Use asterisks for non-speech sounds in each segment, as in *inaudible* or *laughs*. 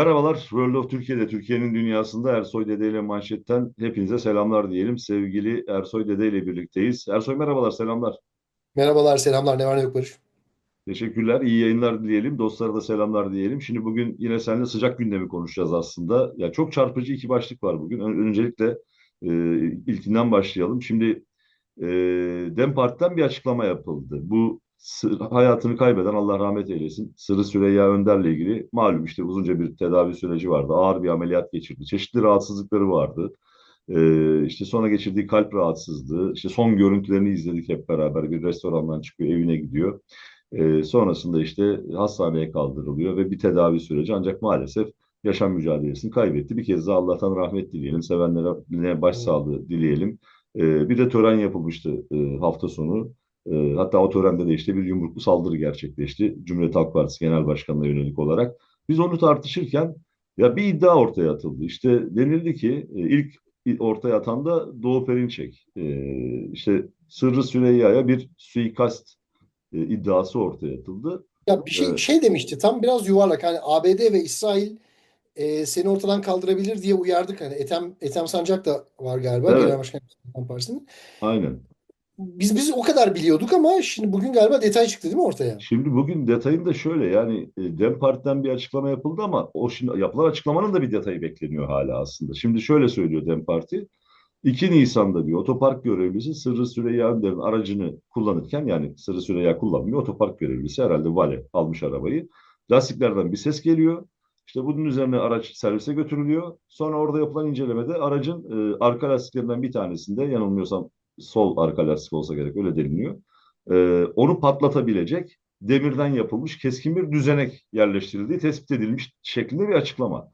Merhabalar, World of Türkiye'de, Türkiye'nin dünyasında Ersoy Dede ile manşetten hepinize selamlar diyelim. Sevgili Ersoy Dede ile birlikteyiz. Ersoy merhabalar, selamlar. Merhabalar, selamlar. Ne var ne yok Barış? Teşekkürler, iyi yayınlar dileyelim. Dostlara da selamlar diyelim. Şimdi bugün yine seninle sıcak gündemi konuşacağız aslında. Ya çok çarpıcı iki başlık var bugün. Ön- Öncelikle e, ilkinden başlayalım. Şimdi e, Dem Parti'den bir açıklama yapıldı. Bu hayatını kaybeden Allah rahmet eylesin Sırrı Süreyya Önder'le ilgili malum işte uzunca bir tedavi süreci vardı. Ağır bir ameliyat geçirdi. Çeşitli rahatsızlıkları vardı. E, işte sonra geçirdiği kalp rahatsızlığı, işte son görüntülerini izledik hep beraber. Bir restorandan çıkıyor, evine gidiyor. E, sonrasında işte hastaneye kaldırılıyor ve bir tedavi süreci ancak maalesef yaşam mücadelesini kaybetti. Bir kez daha Allah'tan rahmet dileyelim, sevenlerine başsağlığı dileyelim. E, bir de tören yapılmıştı e, hafta sonu. E, hatta o törende de işte bir yumruklu saldırı gerçekleşti Cumhuriyet Halk Partisi Genel Başkanı'na yönelik olarak. Biz onu tartışırken ya bir iddia ortaya atıldı. İşte denildi ki e, ilk ortaya atan da Doğu Perinçek. E, işte Sırrı Süreyya'ya bir suikast e, iddiası ortaya atıldı. Ya bir şey Evet, şey demişti. Tam biraz yuvarlak. Hani ABD ve İsrail e, seni ortadan kaldırabilir diye uyardık. Hani Ethem Ethem Sancak da var galiba Genel evet, Başkan Yardımcısı Partisi'nin. aynen. Biz biz o kadar biliyorduk ama şimdi bugün galiba detay çıktı değil mi ortaya? Şimdi bugün detayını da şöyle yani e, Dem Parti'den bir açıklama yapıldı ama o şimdi yapılan açıklamanın da bir detayı bekleniyor hala aslında. Şimdi şöyle söylüyor Dem Parti. 2 Nisan'da diyor otopark görevlisi Sırrı Süreyya Önder'in aracını kullanırken yani Sırrı Süreyya kullanmıyor otopark görevlisi herhalde vale almış arabayı. Lastiklerden bir ses geliyor. İşte bunun üzerine araç servise götürülüyor. Sonra orada yapılan incelemede aracın e, arka lastiklerinden bir tanesinde yanılmıyorsam sol arka lastik olsa gerek öyle deniliyor. E, onu patlatabilecek demirden yapılmış keskin bir düzenek yerleştirildiği tespit edilmiş şeklinde bir açıklama.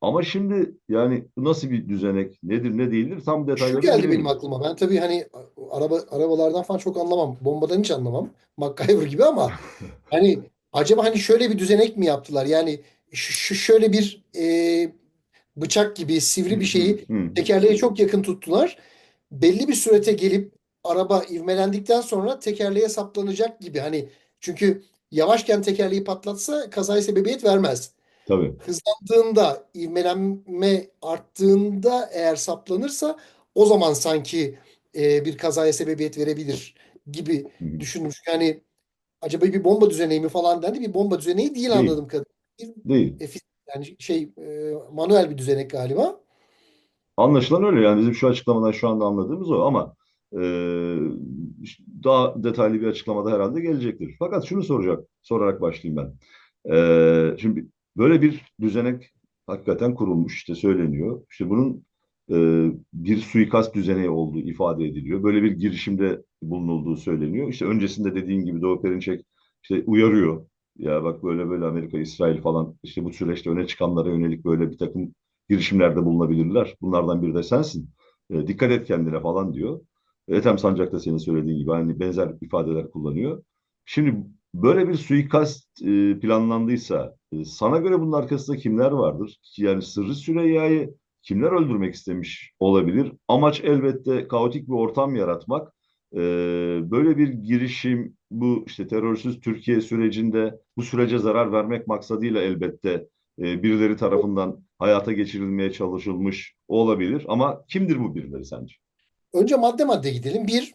Ama şimdi yani nasıl bir düzenek nedir ne değildir tam Şu detaylarını geldi benim bilemiyoruz. aklıma. Ben tabii hani araba arabalardan falan çok anlamam. Bombadan hiç anlamam. MacGyver gibi ama *laughs* hani acaba hani şöyle bir düzenek mi yaptılar? Yani şu, şu şöyle bir e, bıçak gibi sivri bir şeyi tekerleğe çok yakın tuttular. Belli bir sürete gelip araba ivmelendikten sonra tekerleğe saplanacak gibi. Hani çünkü yavaşken tekerleği patlatsa kazaya sebebiyet vermez. Tabii. Hızlandığında, ivmelenme arttığında eğer saplanırsa o zaman sanki e, bir kazaya sebebiyet verebilir gibi düşünmüş. Yani acaba bir bomba düzeneği mi falan dendi. Bir bomba düzeneği değil Değil. anladığım kadarıyla. Bir, Değil. e, yani şey e, manuel bir düzenek galiba. Anlaşılan öyle yani bizim şu açıklamadan şu anda anladığımız o ama e, daha detaylı bir açıklamada herhalde gelecektir. Fakat şunu soracak, sorarak başlayayım ben. E, şimdi böyle bir düzenek hakikaten kurulmuş işte söyleniyor. İşte bunun e, bir suikast düzeneği olduğu ifade ediliyor. Böyle bir girişimde bulunulduğu söyleniyor. İşte öncesinde dediğin gibi Doğu Perinçek işte uyarıyor. Ya bak böyle böyle Amerika, İsrail falan işte bu süreçte öne çıkanlara yönelik böyle bir takım girişimlerde bulunabilirler. Bunlardan biri de sensin. E, dikkat et kendine falan diyor. Ethem Sancak da senin söylediğin gibi hani benzer ifadeler kullanıyor. Şimdi böyle bir suikast e, planlandıysa e, sana göre bunun arkasında kimler vardır? Yani Sırrı Süreyya'yı kimler öldürmek istemiş olabilir? Amaç elbette kaotik bir ortam yaratmak. E, böyle bir girişim bu işte terörsüz Türkiye sürecinde bu sürece zarar vermek maksadıyla elbette e, birileri tarafından hayata geçirilmeye çalışılmış olabilir. Ama kimdir bu birileri sence? Önce madde madde gidelim. Bir,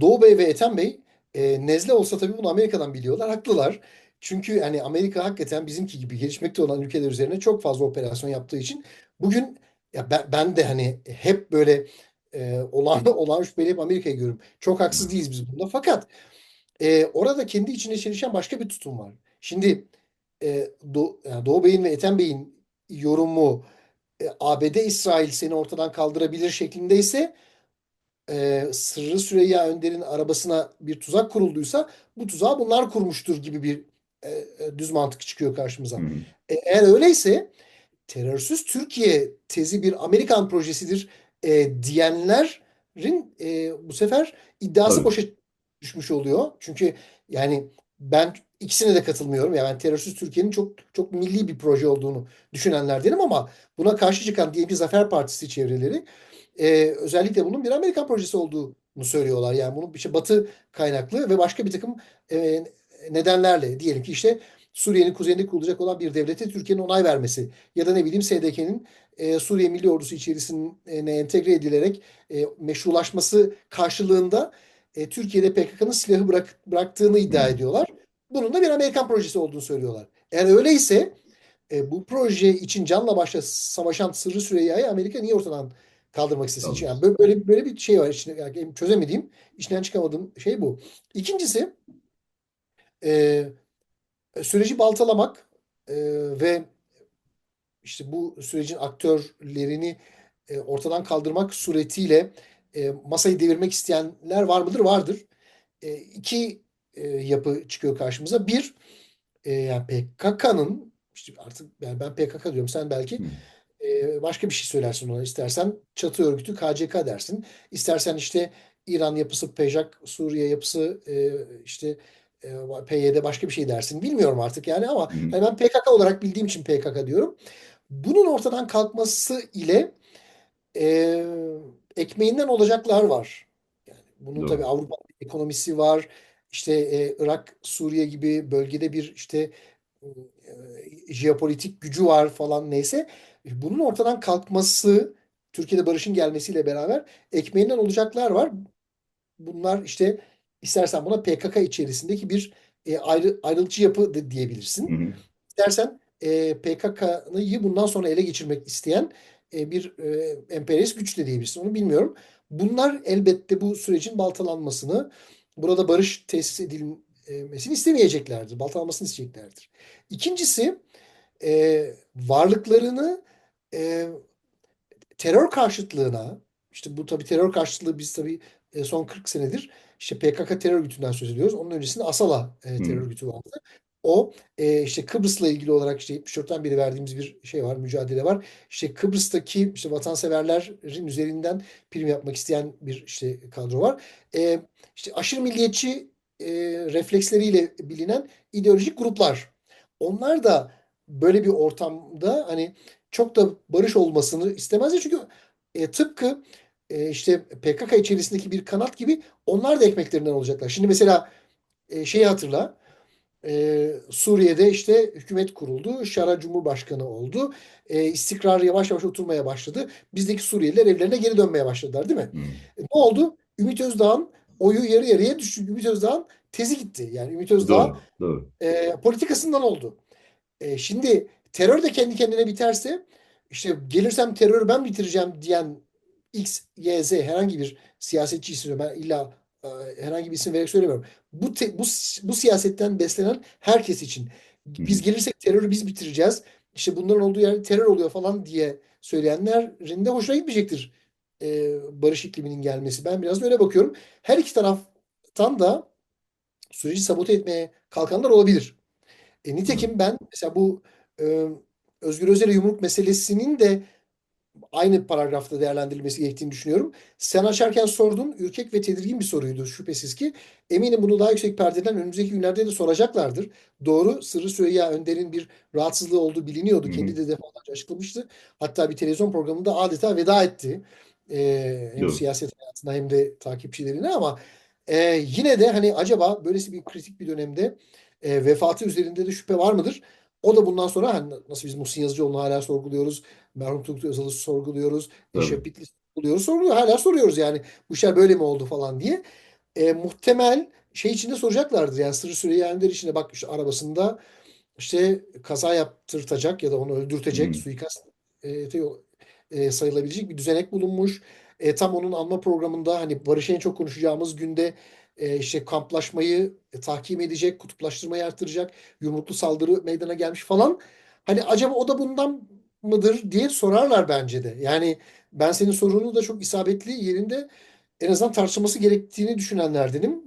Doğu Bey ve Ethem Bey e, nezle olsa tabii bunu Amerika'dan biliyorlar. Haklılar. Çünkü hani Amerika hakikaten bizimki gibi gelişmekte olan ülkeler üzerine çok fazla operasyon yaptığı için bugün ya ben, ben de hani hep böyle e, olan *laughs* olan şüpheli hep Amerika'yı görüyorum. Çok haksız değiliz biz bunda. Fakat e, orada kendi içinde çelişen başka bir tutum var. Şimdi e, Do- yani Doğu Bey'in ve Ethem Bey'in yorumu e, ABD İsrail seni ortadan kaldırabilir şeklindeyse e, Sırrı Süreyya Önder'in arabasına bir tuzak kurulduysa bu tuzağı bunlar kurmuştur gibi bir e, e, düz mantık çıkıyor karşımıza. E, eğer öyleyse terörsüz Türkiye tezi bir Amerikan projesidir e, diyenlerin e, bu sefer iddiası Tabii. boşa düşmüş oluyor. Çünkü yani ben ikisine de katılmıyorum. Yani ben terörsüz Türkiye'nin çok çok milli bir proje olduğunu düşünenlerdenim ama buna karşı çıkan diyelim ki Zafer Partisi çevreleri e, özellikle bunun bir Amerikan projesi olduğunu söylüyorlar. Yani bunun bir şey Batı kaynaklı ve başka bir takım e, nedenlerle diyelim ki işte Suriye'nin kuzeyinde kurulacak olan bir devlete Türkiye'nin onay vermesi ya da ne bileyim SDK'nin e, Suriye Milli Ordusu içerisine entegre edilerek e, meşrulaşması karşılığında e, Türkiye'de PKK'nın silahı bırak, bıraktığını iddia Hı. ediyorlar. Bunun da bir Amerikan projesi olduğunu söylüyorlar. Eğer öyleyse e, bu proje için canla başla savaşan Sırrı Süreyya'yı Amerika niye ortadan kaldırmak istesin? Tabii. Yani böyle, böyle, böyle bir şey var. İçine, yani çözemediğim, içinden çıkamadığım şey bu. İkincisi e, süreci baltalamak e, ve işte bu sürecin aktörlerini e, ortadan kaldırmak suretiyle e, masayı devirmek isteyenler var mıdır? Vardır. E, iki e, yapı çıkıyor karşımıza. Bir, e, yani PKK'nın işte artık yani ben PKK diyorum sen belki e, başka bir şey söylersin ona. İstersen çatı örgütü KCK dersin. İstersen işte İran yapısı PEJAK, Suriye yapısı e, işte e, PYD başka bir şey dersin. Bilmiyorum artık yani ama yani ben PKK olarak bildiğim için PKK diyorum. Bunun ortadan kalkması ile e, ekmeğinden olacaklar var. Yani bunun tabii Doğru. Avrupa ekonomisi var. İşte e, Irak, Suriye gibi bölgede bir işte e, jeopolitik gücü var falan neyse. Bunun ortadan kalkması, Türkiye'de barışın gelmesiyle beraber ekmeğinden olacaklar var. Bunlar işte istersen buna PKK içerisindeki bir e, ayrı, ayrılıkçı yapı da diyebilirsin. Hı hı. İstersen e, PKK'yı bundan sonra ele geçirmek isteyen e, bir e, emperyalist güç de diyebilirsin. Onu bilmiyorum. Bunlar elbette bu sürecin baltalanmasını, burada barış tesis edilmesini istemeyeceklerdir. Baltalanmasını isteyeceklerdir. İkincisi e, varlıklarını e, terör karşıtlığına işte bu tabii terör karşıtlığı biz tabii e, son 40 senedir işte PKK terör örgütünden söz ediyoruz. Onun öncesinde Asala e, terör örgütü vardı. O e, işte Kıbrıs'la ilgili olarak işte 74'ten beri verdiğimiz bir şey var, mücadele var. İşte Kıbrıs'taki işte vatanseverlerin üzerinden prim yapmak isteyen bir işte kadro var. E, işte aşırı milliyetçi e, refleksleriyle bilinen ideolojik gruplar. Onlar da böyle bir ortamda hani çok da barış olmasını istemezler. Çünkü e, tıpkı e, işte PKK içerisindeki bir kanat gibi onlar da ekmeklerinden olacaklar. Şimdi mesela e, şeyi hatırla. E, Suriye'de işte hükümet kuruldu. Şara Cumhurbaşkanı oldu. E, istikrar yavaş yavaş oturmaya başladı. Bizdeki Suriyeliler evlerine geri dönmeye başladılar değil mi? Hı. E, ne oldu? Ümit Özdağ'ın oyu yarı yarıya düştü. Ümit Özdağ'ın tezi gitti. Yani Ümit Özdağ Doğru. Doğru. e, politikasından oldu. E, şimdi terör de kendi kendine biterse işte gelirsem terörü ben bitireceğim diyen X, Y, Z herhangi bir siyasetçi istiyor. Ben illa herhangi bir isim vererek söylemiyorum. Bu, te- bu, bu siyasetten beslenen herkes için biz gelirsek terörü biz bitireceğiz. İşte bunların olduğu yerde terör oluyor falan diye söyleyenlerin de hoşuna gitmeyecektir e, barış ikliminin gelmesi. Ben biraz öyle bakıyorum. Her iki taraftan da süreci sabote etmeye kalkanlar olabilir. E, nitekim ben mesela bu e, Özgür Özel'e yumruk meselesinin de aynı paragrafta değerlendirilmesi gerektiğini düşünüyorum. Sen açarken sordun. Ürkek ve tedirgin bir soruydu şüphesiz ki. Eminim bunu daha yüksek perdeden önümüzdeki günlerde de soracaklardır. Doğru. Sırrı Süreyya Önder'in bir rahatsızlığı olduğu biliniyordu. Hı hı. Kendi de defalarca açıklamıştı. Hatta bir televizyon programında adeta veda etti. E, hem Doğru. siyaset hayatına hem de takipçilerine ama e, yine de hani acaba böylesi bir kritik bir dönemde e, vefatı üzerinde de şüphe var mıdır? O da bundan sonra hani nasıl biz Muhsin Yazıcıoğlu'nu hala sorguluyoruz. Merhum Turgut Özal'ı sorguluyoruz. Eşref Bitlis'i sorguluyoruz. Sorguluyor. Hala soruyoruz yani. Bu işler böyle mi oldu falan diye. E, muhtemel şey içinde soracaklardır. Yani Sırrı Süreyya Önder içinde bak işte arabasında işte kaza yaptırtacak ya da onu öldürtecek hı. suikast e, e, sayılabilecek bir düzenek bulunmuş. E, tam onun anma programında hani barışı en çok konuşacağımız günde e, işte kamplaşmayı e, tahkim edecek, kutuplaştırmayı artıracak, yumruklu saldırı meydana gelmiş falan. Hani acaba o da bundan mıdır diye sorarlar bence de. Yani ben senin sorunu da çok isabetli yerinde en azından tartışılması gerektiğini düşünenlerdenim.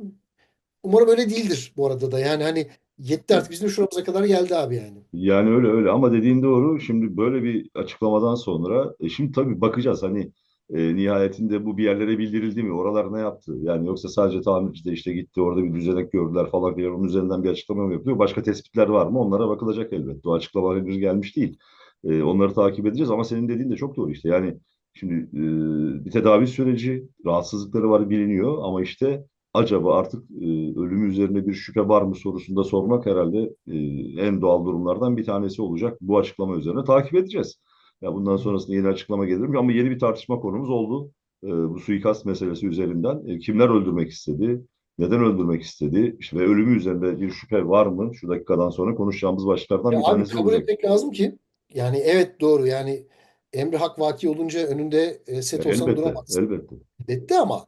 Umarım öyle değildir bu arada da. Yani hani yetti artık bizim şuramıza kadar geldi abi yani. Yani öyle öyle ama dediğin doğru. Şimdi böyle bir açıklamadan sonra e, şimdi tabii bakacağız hani e, nihayetinde bu bir yerlere bildirildi mi? Oralar ne yaptı? Yani yoksa sadece tamirci de işte gitti orada bir düzenek gördüler falan filan onun üzerinden bir açıklama mı yapıyor? Başka tespitler var mı? Onlara bakılacak elbette. O açıklama henüz gelmiş değil. E, onları takip edeceğiz ama senin dediğin de çok doğru işte. Yani şimdi e, bir tedavi süreci, rahatsızlıkları var biliniyor ama işte acaba artık e, ölümü üzerine bir şüphe var mı sorusunda sormak herhalde e, en doğal durumlardan bir tanesi olacak. Bu açıklama üzerine takip edeceğiz. Ya bundan sonrasında yeni açıklama gelir mi? Ama yeni bir tartışma konumuz oldu. E, bu suikast meselesi üzerinden e, kimler öldürmek istedi? Neden öldürmek istedi? İşte ve ölümü üzerinde bir şüphe var mı? Şu dakikadan sonra konuşacağımız başlıklardan Ya bir abi tanesi kabul olacak. etmek lazım ki yani evet doğru yani emri hak vaki olunca önünde e, set olsan elbette, duramazsın. elbette. Etti ama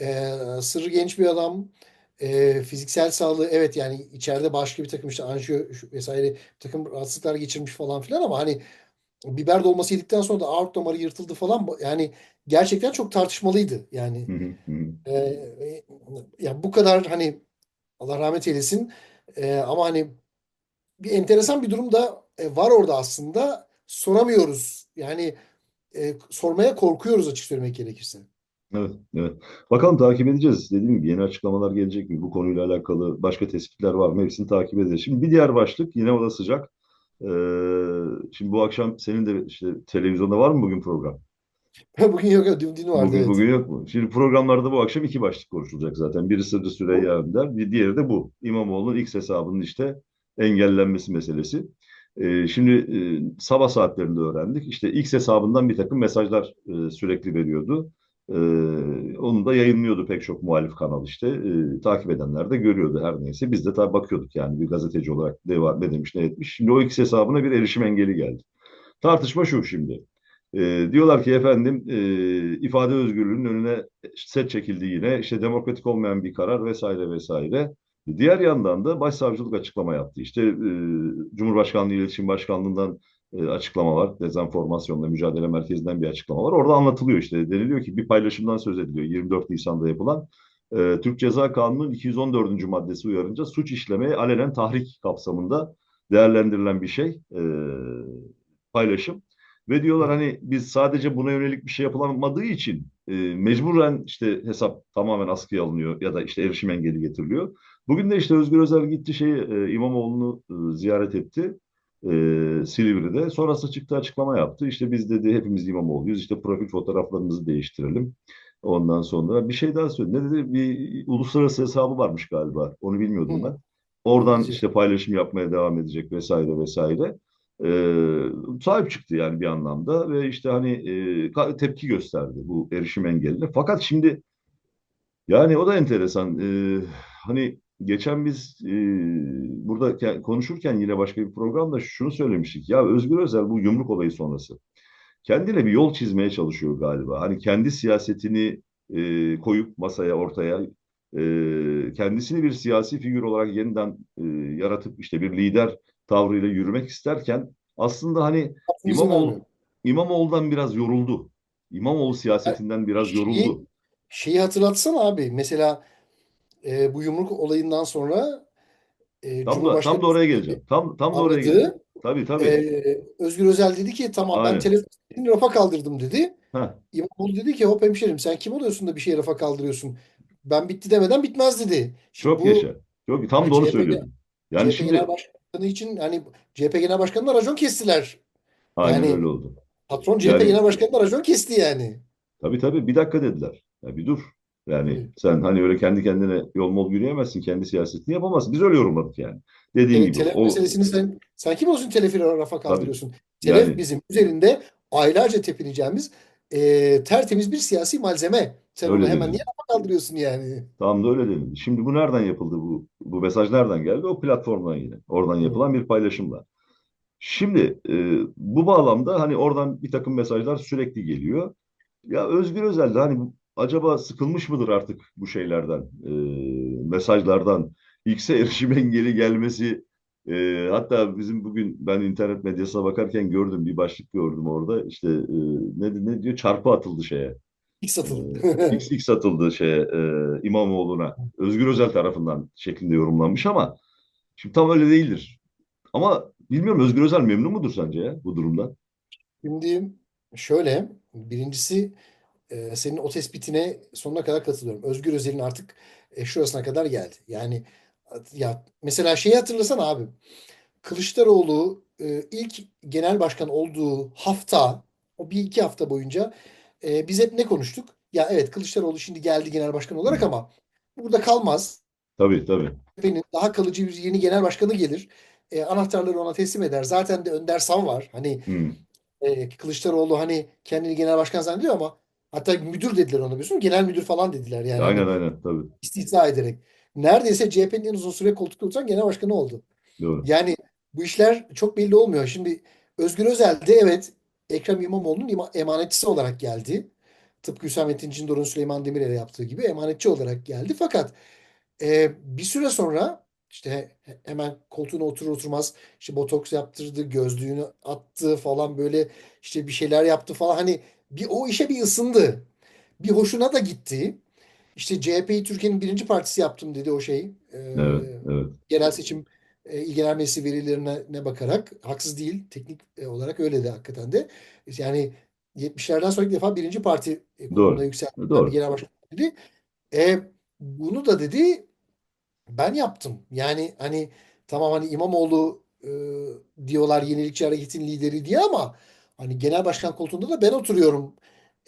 e, sırrı genç bir adam e, fiziksel sağlığı evet yani içeride başka bir takım işte anjiyo vesaire bir takım rahatsızlıklar geçirmiş falan filan ama hani biber dolması yedikten sonra da aort damarı yırtıldı falan yani gerçekten çok tartışmalıydı yani e, e, ya bu kadar hani Allah rahmet eylesin e, ama hani bir enteresan bir durum da e, var orada aslında soramıyoruz yani e, sormaya korkuyoruz açık söylemek gerekirse. Evet, evet. Bakalım takip edeceğiz. Dediğim gibi yeni açıklamalar gelecek mi? Bu konuyla alakalı başka tespitler var mı? Hepsini takip edeceğiz. Şimdi bir diğer başlık yine o da sıcak. Ee, şimdi bu akşam senin de işte televizyonda var mı bugün program? *laughs* Bugün yok ya dün, dün vardı Bugün evet. bugün yok mu? Şimdi programlarda bu akşam iki başlık konuşulacak zaten. Biri Sırrı Süreyya Önder, bir diğeri de bu. İmamoğlu'nun X hesabının işte engellenmesi meselesi. Ee, şimdi e, sabah saatlerinde öğrendik. İşte X hesabından bir takım mesajlar e, sürekli veriyordu. Ee, onu da yayınlıyordu pek çok muhalif kanal işte. Ee, takip edenler de görüyordu her neyse. Biz de tabii bakıyorduk yani bir gazeteci olarak ne demiş ne etmiş. Şimdi o X hesabına bir erişim engeli geldi. Tartışma şu şimdi. E, diyorlar ki efendim e, ifade özgürlüğünün önüne set çekildi yine. İşte demokratik olmayan bir karar vesaire vesaire. Diğer yandan da başsavcılık açıklama yaptı. İşte e, Cumhurbaşkanlığı İletişim Başkanlığı'ndan e, açıklama var. Dezenformasyonla Mücadele Merkezi'nden bir açıklama var. Orada anlatılıyor işte. Deniliyor ki bir paylaşımdan söz ediliyor 24 Nisan'da yapılan. E, Türk Ceza Kanunu'nun 214. maddesi uyarınca suç işlemeye alenen tahrik kapsamında değerlendirilen bir şey. E, paylaşım. Ve diyorlar hani biz sadece buna yönelik bir şey yapılamadığı için e, mecburen işte hesap tamamen askıya alınıyor ya da işte erişim engeli getiriliyor. Bugün de işte Özgür Özel gitti şey e, İmamoğlu'nu e, ziyaret etti e, Silivri'de. Sonrasında çıktı açıklama yaptı. İşte biz dedi hepimiz İmamoğlu'yuz. İşte profil fotoğraflarımızı değiştirelim. Ondan sonra bir şey daha söyledi. Ne dedi? Bir uluslararası hesabı varmış galiba. Onu bilmiyordum ben. Oradan işte paylaşım yapmaya devam edecek vesaire vesaire e, sahip çıktı yani bir anlamda ve işte hani e, tepki gösterdi bu erişim engeline. Fakat şimdi yani o da enteresan. E, hani geçen biz e, burada ke- konuşurken yine başka bir programda şunu söylemiştik. Ya Özgür Özel bu yumruk olayı sonrası kendine bir yol çizmeye çalışıyor galiba. Hani kendi siyasetini e, koyup masaya ortaya e, kendisini bir siyasi figür olarak yeniden e, yaratıp işte bir lider tavrıyla yürümek isterken aslında hani İmamoğlu. İmamoğlu'dan biraz yoruldu. İmamoğlu Ya siyasetinden biraz şeyi, yoruldu. şeyi hatırlatsana abi. Mesela e, bu yumruk olayından sonra e, Tam da tam da oraya geleceğim. Tam tam da oraya geleceğim. Tabii tabii. E, Özgür Özel dedi ki tamam ben Aynen. telefonu rafa kaldırdım dedi. Heh, İmamoğlu dedi ki hop hemşerim sen kim oluyorsun da bir şeye rafa kaldırıyorsun. Ben bitti demeden bitmez dedi. Şimdi çok bu yaşa. Çok tam da onu CHP, söylüyordum. Yani CHP Genel şimdi Başkanı için hani CHP Genel Başkanı'na racon kestiler. aynen öyle Yani oldu. patron CHP Yani Genel Başkanı'na racon kesti yani. Tabii tabii bir dakika dediler. Ya bir dur. Yani Tabii. sen hani öyle kendi kendine yol mol yürüyemezsin. Kendi siyasetini yapamazsın. Biz öyle yorumladık yani. Dediğin Te- gibi. telef O meselesini sen sen kim olsun telefi rafa tabii. kaldırıyorsun? Telef Yani bizim üzerinde aylarca tepineceğimiz e, tertemiz bir siyasi malzeme. Sen onu öyle hemen niye denildi. rafa kaldırıyorsun yani? Tam da öyle denildi. Şimdi bu nereden yapıldı bu? Bu mesaj nereden geldi? O platformdan yine. Oradan yapılan bir paylaşımla. Şimdi e, bu bağlamda hani oradan bir takım mesajlar sürekli geliyor. Ya Özgür Özel de hani acaba sıkılmış mıdır artık bu şeylerden, e, mesajlardan, X'e erişim *laughs* engeli gelmesi. e, hatta bizim bugün ben internet medyasına bakarken gördüm bir başlık gördüm orada. İşte e, ne, ne diyor? Çarpı atıldı şeye. İlk E, satıldı. X, X atıldı şeye e, İmamoğlu'na. Özgür Özel tarafından şeklinde yorumlanmış ama şimdi tam öyle değildir. Ama bilmiyorum Özgür Özel memnun mudur sence ya bu durumda? Şimdi şöyle birincisi e, senin o tespitine sonuna kadar katılıyorum. Özgür Özel'in artık e, şurasına kadar geldi. Yani ya mesela şeyi hatırlasana abi. Kılıçdaroğlu e, ilk genel başkan olduğu hafta o bir iki hafta boyunca e, biz hep ne konuştuk? Ya evet Kılıçdaroğlu şimdi geldi genel başkan olarak ama burada kalmaz. Tabii tabii. CHP'nin daha kalıcı bir yeni genel başkanı gelir. E, anahtarları ona teslim eder. Zaten de Önder Sav var. Hani Hı. e, Kılıçdaroğlu hani kendini genel başkan zannediyor ama hatta müdür dediler ona biliyorsun. Genel müdür falan dediler yani Aynen aynen tabii. istisna ederek. Neredeyse CHP'nin en uzun süre koltukta oturan genel başkanı oldu. Doğru. Yani bu işler çok belli olmuyor. Şimdi Özgür Özel de evet Ekrem İmamoğlu'nun ima- emanetçisi olarak geldi. Tıpkı Hüsamettin Cindor'un Süleyman Demirel'e yaptığı gibi emanetçi olarak geldi. Fakat e, bir süre sonra işte he- hemen koltuğuna oturur oturmaz işte botoks yaptırdı, gözlüğünü attı falan böyle işte bir şeyler yaptı falan. Hani bir o işe bir ısındı. Bir hoşuna da gitti. İşte CHP'yi Türkiye'nin birinci partisi yaptım dedi o şey. Evet Ee, evet. genel seçim e, il genel meclisi verilerine ne bakarak haksız değil. Teknik e, olarak öyle de hakikaten de. Yani 70'lerden sonra ilk defa birinci parti e, konumuna bir Doğru. genel başkan dedi. E, bunu da dedi ben yaptım. Yani hani tamam hani İmamoğlu e, diyorlar yenilikçi hareketin lideri diye ama hani genel başkan koltuğunda da ben oturuyorum.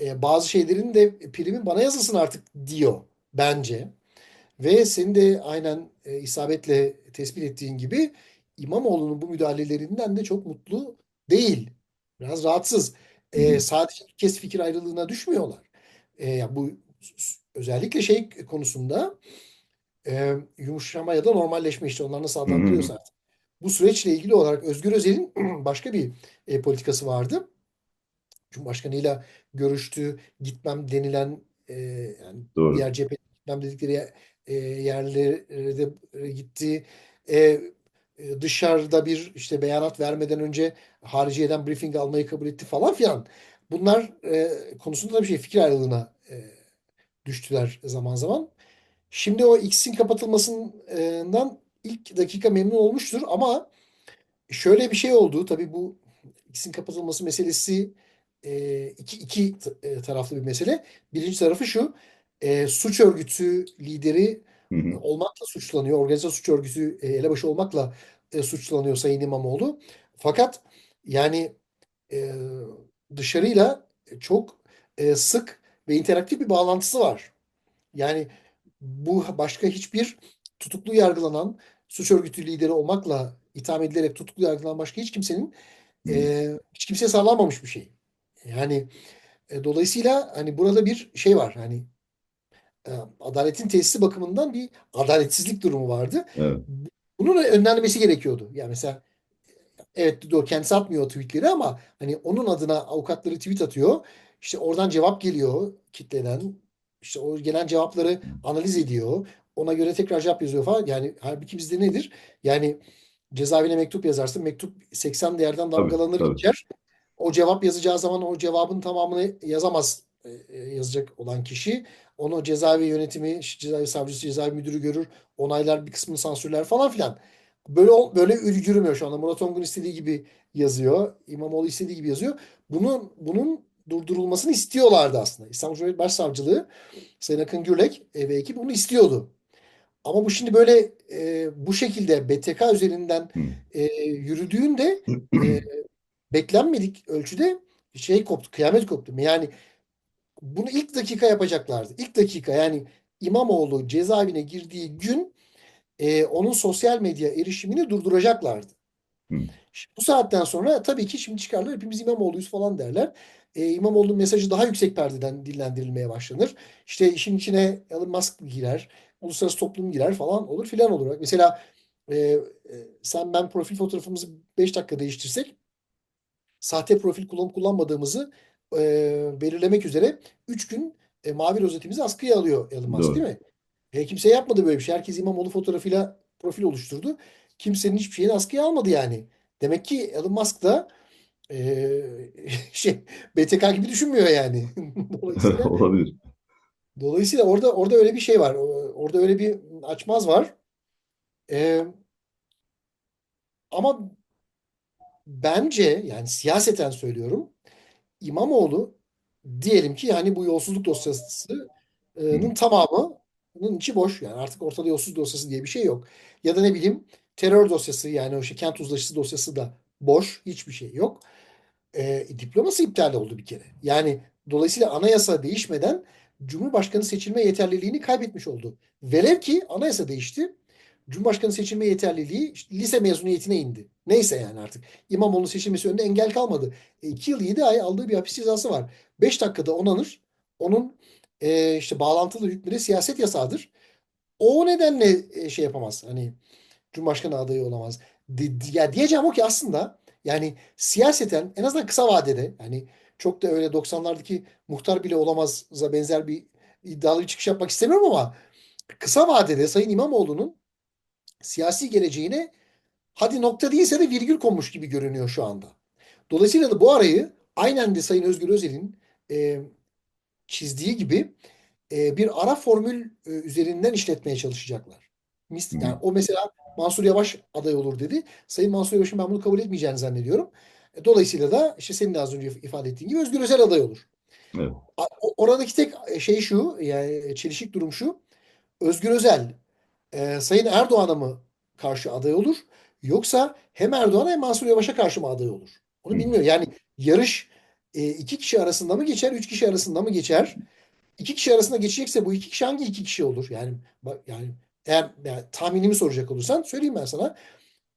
E, bazı şeylerin de primin bana yazılsın artık diyor bence. Ve senin de aynen e, isabetle tespit ettiğin gibi İmamoğlu'nun bu müdahalelerinden de çok mutlu değil. Biraz rahatsız. E, sadece kez fikir ayrılığına düşmüyorlar. E, bu özellikle şey konusunda e, yumuşama ya da normalleşme işte onlar nasıl adlandırıyorsa artık. Bu süreçle ilgili olarak Özgür Özel'in *clears throat* başka bir e, politikası vardı. Cumhurbaşkanıyla görüştü. Gitmem denilen e, yani Doğru. diğer cepheye gitmem dedikleri e, yerlere de e, gitti. E, e, dışarıda bir işte beyanat vermeden önce hariciyeden briefing almayı kabul etti falan filan. Bunlar e, konusunda da bir şey fikir ayrılığına e, düştüler zaman zaman. Şimdi o X'in kapatılmasından ilk dakika memnun olmuştur ama şöyle bir şey oldu. Tabii bu X'in kapatılması meselesi e, iki, iki e, taraflı bir mesele. Birinci tarafı şu. e, suç örgütü lideri Hı hı. olmakla suçlanıyor. Organize suç örgütü e, elebaşı olmakla e, suçlanıyor Sayın İmamoğlu. Fakat yani e, dışarıyla çok e, sık ve interaktif bir bağlantısı var. Yani bu başka hiçbir tutuklu yargılanan suç örgütü lideri olmakla itham edilerek tutuklu yargılanan başka hiç kimsenin e, hiç kimseye sağlanmamış bir şey. Yani e, dolayısıyla hani burada bir şey var. Hani e, adaletin tesisi bakımından bir adaletsizlik durumu vardı. Evet. Bunun önlenmesi gerekiyordu. Yani mesela Evet doğru kendisi atmıyor o tweetleri ama hani onun adına avukatları tweet atıyor. İşte oradan cevap geliyor kitleden. İşte o gelen cevapları analiz ediyor. Ona göre tekrar cevap yazıyor falan. Yani halbuki bizde nedir? Yani cezaevine mektup yazarsın. Mektup 80 değerden Tabii damgalanır tabii. geçer. O cevap yazacağı zaman o cevabın tamamını yazamaz e, e, yazacak olan kişi. Onu cezaevi yönetimi, cezaevi savcısı, cezaevi müdürü görür. Onaylar bir kısmını sansürler falan filan. Böyle böyle yürümüyor şu anda. Murat Ongun istediği gibi yazıyor. İmamoğlu istediği gibi yazıyor. Bunun bunun durdurulmasını istiyorlardı aslında. İstanbul Cumhuriyet Başsavcılığı Sayın Akın Gürlek e, ve ekip bunu istiyordu. Ama bu şimdi böyle e, bu şekilde BTK üzerinden e, yürüdüğünde e, *clears throat* beklenmedik ölçüde şey koptu, kıyamet koptu. Yani bunu ilk dakika yapacaklardı. İlk dakika yani İmamoğlu cezaevine girdiği gün e, onun sosyal medya erişimini durduracaklardı. Hı. Şimdi bu saatten sonra tabii ki şimdi çıkarlar hepimiz İmamoğlu'yuz falan derler. E, İmamoğlu'nun mesajı daha yüksek perdeden dillendirilmeye başlanır. İşte işin içine Elon Musk girer, uluslararası toplum girer falan olur filan olur. Mesela e, e, sen ben profil fotoğrafımızı 5 dakika değiştirsek sahte profil kullanıp kullanmadığımızı e, belirlemek üzere 3 gün e, mavi rozetimizi askıya alıyor Elon Musk değil Doğru. mi? E, kimse yapmadı böyle bir şey. Herkes İmamoğlu fotoğrafıyla profil oluşturdu. Kimsenin hiçbir şeyini askıya almadı yani. Demek ki Elon Musk da e, *laughs* şey BTK gibi düşünmüyor yani. *laughs* Dolayısıyla *laughs* Olabilir. dolayısıyla orada orada öyle bir şey var. Orada öyle bir açmaz var. E, ama bence yani siyaseten söylüyorum İmamoğlu diyelim ki yani bu yolsuzluk dosyasının tamamının içi boş. Yani artık ortada yolsuzluk dosyası diye bir şey yok. Ya da ne bileyim terör dosyası yani o şey kent uzlaşısı dosyası da boş. Hiçbir şey yok. E, diploması iptal oldu bir kere. Yani dolayısıyla anayasa değişmeden Cumhurbaşkanı seçilme yeterliliğini kaybetmiş oldu. Velev ki anayasa değişti. Cumhurbaşkanı seçilme yeterliliği işte lise mezuniyetine indi. Neyse yani artık. İmamoğlu'nun seçilmesi önünde engel kalmadı. E, 2 yıl 7 ay aldığı bir hapis cezası var. 5 dakikada onanır. Onun e, işte bağlantılı hükmü siyaset yasağıdır. O nedenle e, şey yapamaz. Hani Cumhurbaşkanı adayı olamaz. Ya diyeceğim o ki aslında yani siyaseten en azından kısa vadede yani çok da öyle 90'lardaki muhtar bile olamaz'a benzer bir iddialı bir çıkış yapmak istemiyorum ama kısa vadede Sayın İmamoğlu'nun siyasi geleceğine hadi nokta değilse de virgül konmuş gibi görünüyor şu anda. Dolayısıyla da bu arayı aynen de Sayın Özgür Özel'in e, çizdiği gibi e, bir ara formül e, üzerinden işletmeye çalışacaklar. Yani o mesela Mansur Yavaş aday olur dedi. Sayın Mansur Yavaş'ın ben bunu kabul etmeyeceğini zannediyorum. E, Dolayısıyla da işte senin de az önce ifade ettiğin gibi Özgür Özel aday olur. Evet. Oradaki tek şey şu, yani çelişik durum şu. Özgür Özel e, Sayın Erdoğan'a mı karşı aday olur? Yoksa hem Erdoğan'a hem Mansur Yavaş'a karşı mı aday olur? Hı. Onu bilmiyorum. Yani yarış e, iki kişi arasında mı geçer, üç kişi arasında mı geçer? İki kişi arasında geçecekse bu iki kişi hangi iki kişi olur? Yani bak yani eğer yani tahminimi soracak olursan söyleyeyim ben sana.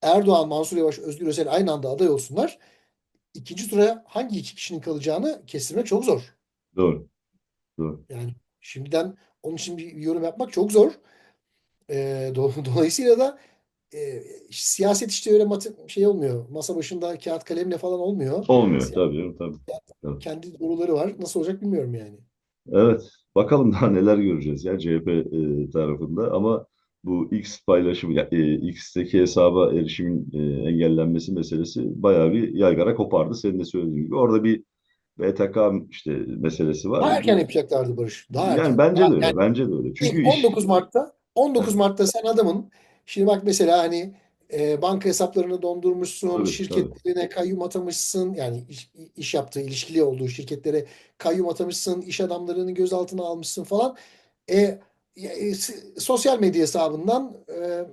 Erdoğan, Mansur Yavaş, Özgür Özel aynı anda aday olsunlar. İkinci tura hangi iki kişinin kalacağını kestirmek çok zor. Doğru. Doğru. Yani şimdiden onun için bir yorum yapmak çok zor. Ee, do- *laughs* dolayısıyla da e, siyaset işte öyle mat şey olmuyor. Masa başında kağıt kalemle falan olmuyor. Olmuyor Siyaset tabii tabii. Tabii. kendi doğruları var. Nasıl olacak bilmiyorum yani. Evet. Bakalım daha neler göreceğiz ya CHP e, tarafında ama bu X paylaşımı, e, X'teki hesaba erişimin e, engellenmesi meselesi bayağı bir yaygara kopardı. Senin de söylediğin gibi. Orada bir BTK işte meselesi var. Daha erken yapacaklardı Barış. Daha yani erken. bence Daha, de öyle. yani Bence de öyle. Çünkü iş 19 Mart'ta 19 evet, Mart'ta sen adamın şimdi bak mesela hani e, banka hesaplarını dondurmuşsun, tabii tabii. şirketlerine kayyum atamışsın. Yani iş, iş yaptığı, ilişkili olduğu şirketlere kayyum atamışsın, iş adamlarını gözaltına almışsın falan. E, e, sosyal medya hesabından e,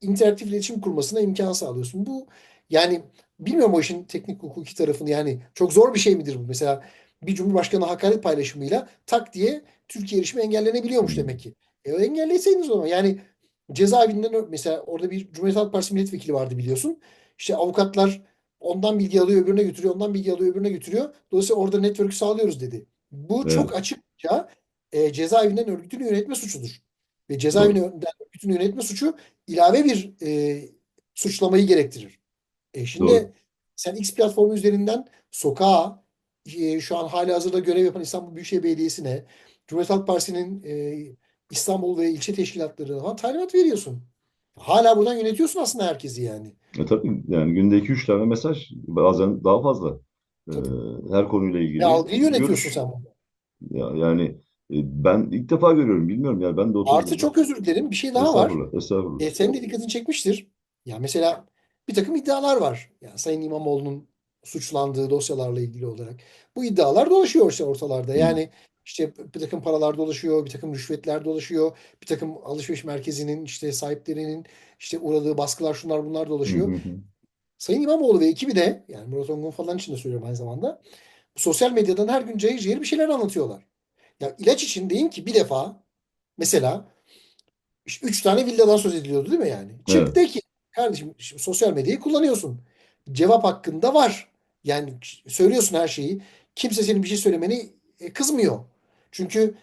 interaktif iletişim kurmasına imkan sağlıyorsun. Bu yani bilmiyorum o işin teknik hukuki tarafını yani çok zor bir şey midir bu? Mesela bir cumhurbaşkanı hakaret paylaşımıyla tak diye Türkiye erişimi engellenebiliyormuş demek ki. E, engelleseydiniz o zaman yani cezaevinden mesela orada bir Cumhuriyet Halk Partisi milletvekili vardı biliyorsun. İşte avukatlar ondan bilgi alıyor öbürüne götürüyor, ondan bilgi alıyor öbürüne götürüyor. Dolayısıyla orada network sağlıyoruz dedi. Bu evet. çok açıkça e, cezaevinden örgütünü yönetme suçudur. Ve Doğru. cezaevinden örgütünü yönetme suçu ilave bir e, suçlamayı gerektirir. E Doğru. şimdi sen X platformu üzerinden sokağa e, şu an halihazırda görev yapan İstanbul Büyükşehir Belediyesi'ne, Cumhuriyet Halk Partisi'nin e, İstanbul ve ilçe teşkilatlarına falan talimat veriyorsun. Hala buradan yönetiyorsun aslında herkesi yani. E tabii yani günde iki üç tane mesaj bazen daha fazla e, Tabii. her konuyla ilgili algıyı yönetiyorsun görüş. sen burada. Ya, yani ben ilk defa görüyorum bilmiyorum ya ben de Artı oturdum. çok özür dilerim bir şey daha var. Estağfurullah, estağfurullah. E, senin de dikkatini çekmiştir. Ya mesela bir takım iddialar var. Yani Sayın İmamoğlu'nun suçlandığı dosyalarla ilgili olarak. Bu iddialar dolaşıyor işte ortalarda. Yani işte bir takım paralar dolaşıyor, bir takım rüşvetler dolaşıyor, bir takım alışveriş merkezinin işte sahiplerinin işte uğradığı baskılar şunlar bunlar dolaşıyor. Sayın İmamoğlu ve ekibi de yani Murat Ongun falan için de söylüyorum aynı zamanda. Sosyal medyadan her gün cayır cayır bir şeyler anlatıyorlar. Ya ilaç için deyin ki bir defa mesela işte üç tane villadan söz ediliyordu değil mi yani? Çık Evet, de ki kardeşim şimdi sosyal medyayı kullanıyorsun. Cevap hakkında var. Yani söylüyorsun her şeyi. Kimse senin bir şey söylemeni e, kızmıyor. Çünkü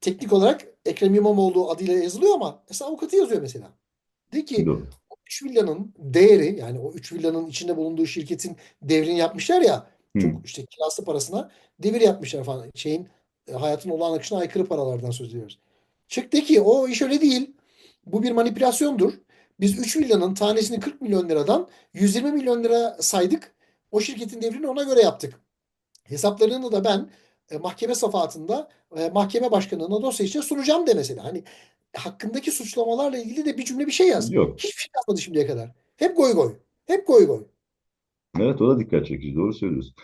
teknik olarak Ekrem İmamoğlu adıyla yazılıyor ama mesela avukatı yazıyor mesela. De ki doğru. o 3 villanın değeri yani o 3 villanın içinde bulunduğu şirketin devrini yapmışlar ya Hı, çok işte kirası parasına devir yapmışlar falan. Şeyin hayatın olağan akışına aykırı paralardan söz ediyoruz. Çıktı ki o iş öyle değil. Bu bir manipülasyondur. Biz 3 villanın tanesini 40 milyon liradan 120 milyon lira saydık. O şirketin devrini ona göre yaptık. Hesaplarını da ben e, mahkeme safahatında e, mahkeme başkanına dosya için sunacağım de mesela. Hani hakkındaki suçlamalarla ilgili de bir cümle bir şey yaz. yok. Hiçbir şey yazmadı şimdiye kadar. Hep goy goy. Hep goy goy. Evet o da dikkat çekici doğru söylüyorsun.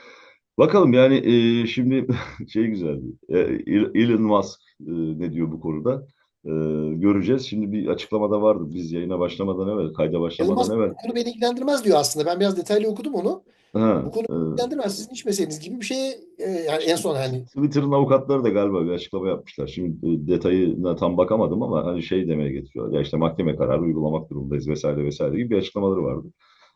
Bakalım yani e, şimdi *laughs* şey güzeldi. E, Elon Musk e, ne diyor bu konuda? Ee, göreceğiz. Şimdi bir açıklamada vardı. Biz yayına başlamadan evvel, kayda başlamadan Yılmaz evvel. bu konu beni ilgilendirmez diyor aslında. Ben biraz detaylı okudum onu. Ha, Bu konu e, ilgilendirmez. Sizin iç meseleniz gibi bir şeye e, yani en son hani Twitter'ın avukatları da galiba bir açıklama yapmışlar. Şimdi e, detayına tam bakamadım ama hani şey demeye getiriyorlar. Ya işte mahkeme kararı uygulamak durumundayız vesaire vesaire gibi bir açıklamaları vardı.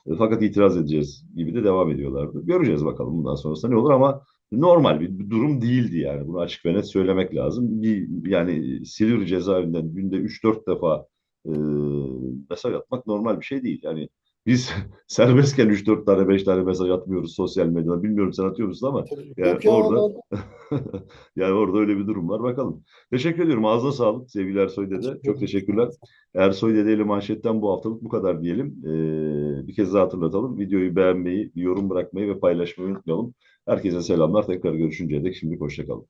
E, Fakat itiraz edeceğiz gibi de devam ediyorlardı. Göreceğiz bakalım bundan sonrasında ne olur ama normal bir durum değildi yani. Bunu açık ve net söylemek lazım. Bir, yani Silivri cezaevinden günde 3-4 defa e, mesaj atmak normal bir şey değil. Yani biz *laughs* serbestken 3-4 tane 5 tane mesaj atmıyoruz sosyal medyada. Bilmiyorum sen atıyor musun ama yani yok orada *laughs* yani orada öyle bir durum var. Bakalım. Teşekkür ediyorum. Ağzına sağlık sevgili Ersoy Dede. Çok teşekkürler. Ersoy Dede ile manşetten bu haftalık bu kadar diyelim. Ee, bir kez daha hatırlatalım. Videoyu beğenmeyi, yorum bırakmayı ve paylaşmayı unutmayalım. Herkese selamlar. Tekrar görüşünceye dek şimdi hoşçakalın.